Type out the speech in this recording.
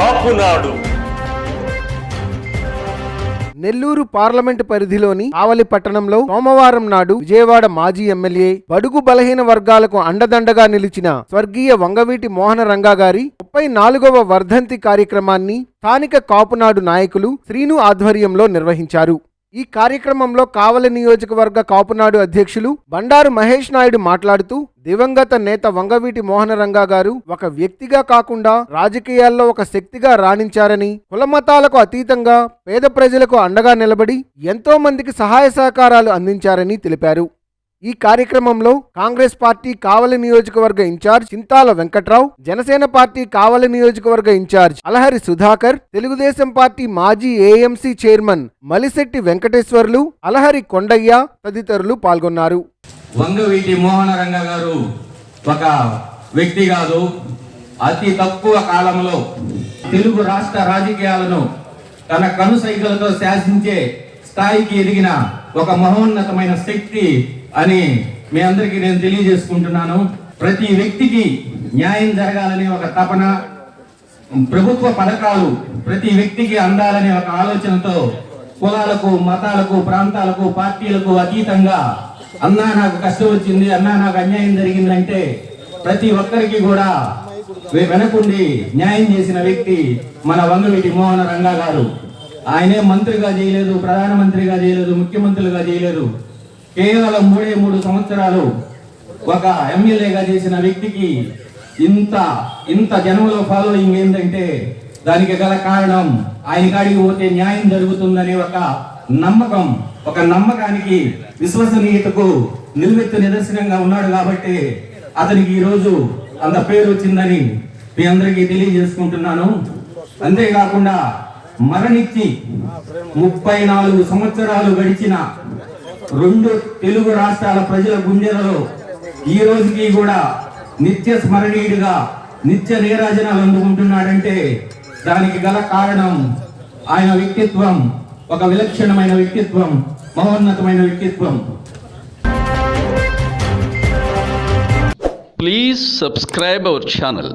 Kapunadu. Nellore parliament పరిధిలోని ఆవలి పట్టణంలో సోమవారం నాడు విజయవాడ మాజీ ఎమ్మెల్యే బడుగు బలహీన వర్గాలకు అండదండగా నిలిచిన స్వర్గీయ వంగవీటి మోహన రంగా గారి ముప్పై నాలుగవ వర్ధంతి కార్యక్రమాన్ని స్థానిక కాపునాడు నాయకులు శ్రీను ఆధ్వర్యంలో నిర్వహించారు. ఈ కార్యక్రమంలో కావలి నియోజకవర్గ కాపునాడు అధ్యక్షులు బండారు మహేష్ నాయుడు మాట్లాడుతూ దివంగత నేత వంగవీటి మోహనరంగా గారు ఒక వ్యక్తిగా కాకుండా రాజకీయాల్లో ఒక శక్తిగా రాణించారని కులమతాలకు అతీతంగా పేద ప్రజలకు అండగా నిలబడి ఎంతో మందికి సహాయ సహకారాలు అందించారని తెలిపారు. ఈ కార్యక్రమంలో కాంగ్రెస్ పార్టీ కావలి నియోజకవర్గ ఇన్ఛార్జ్ చింతాల వెంకట్రావు జనసేన పార్టీ కావలి నియోజకవర్గ ఇన్ఛార్జ్ అలహరి సుధాకర్ తెలుగుదేశం పార్టీ మాజీ ఏఎంసీ చైర్మన్ మలిశెట్టి వెంకటేశ్వర్లు అలహరి కొండయ్య తదితరులు పాల్గొన్నారు. వంగవీటి మోహన గారు ఒక వ్యక్తి కాదు. అతి తక్కువ కాలంలో తెలుగు రాష్ట్ర రాజకీయాలను తన కనుసైగలతో శాసించే స్థాయికి ఎదిగిన ఒక మహోన్నతమైన శక్తి అని మీ అందరికీ నేను తెలియజేసుకుంటున్నాను. ప్రతి వ్యక్తికి న్యాయం జరగాలనే ఒక తపన ప్రభుత్వ పథకాలు ప్రతి వ్యక్తికి అందాలనే ఒక ఆలోచనతో కులాలకు మతాలకు ప్రాంతాలకు పార్టీలకు అతీతంగా అన్నా నాకు కష్టం వచ్చింది అన్నా నాకు అన్యాయం జరిగిందంటే ప్రతి ఒక్కరికి కూడా వెనకుండి న్యాయం చేసిన వ్యక్తి మన వంగవీటి మోహన రంగా గారు. ఆయనే మంత్రిగా చేయలేదు ప్రధానమంత్రిగా చేయలేదు ముఖ్యమంత్రులుగా చేయలేదు. కేవలం మూడే మూడు సంవత్సరాలు ఒక ఎమ్మెల్యేగా చేసిన వ్యక్తికి ఇంత ఇంత జనంలో ఫాలోయింగ్ ఏంటంటే దానికి గల కారణం ఆయన కాడికి పోతే న్యాయం జరుగుతుందనే ఒక నమ్మకం ఒక నమ్మకానికి విశ్వసనీయతకు నిలువెత్తు నిదర్శనంగా ఉన్నాడు కాబట్టి అతనికి ఈరోజు అంత పేరు వచ్చిందని మీ అందరికీ తెలియజేసుకుంటున్నాను. అంతేకాకుండా మరణించి ముప్పై నాలుగు సంవత్సరాలు గడిచిన రెండు తెలుగు రాష్ట్రాల ప్రజల గుండెలలో ఈ రోజుకి కూడా నిత్య స్మరణీయుడిగా నిత్య నీరాజనాలు అందుకుంటున్నాడంటే దానికి గల కారణం ఆయన వ్యక్తిత్వం ఒక విలక్షణమైన వ్యక్తిత్వం మహోన్నతమైన వ్యక్తిత్వం. Please subscribe our channel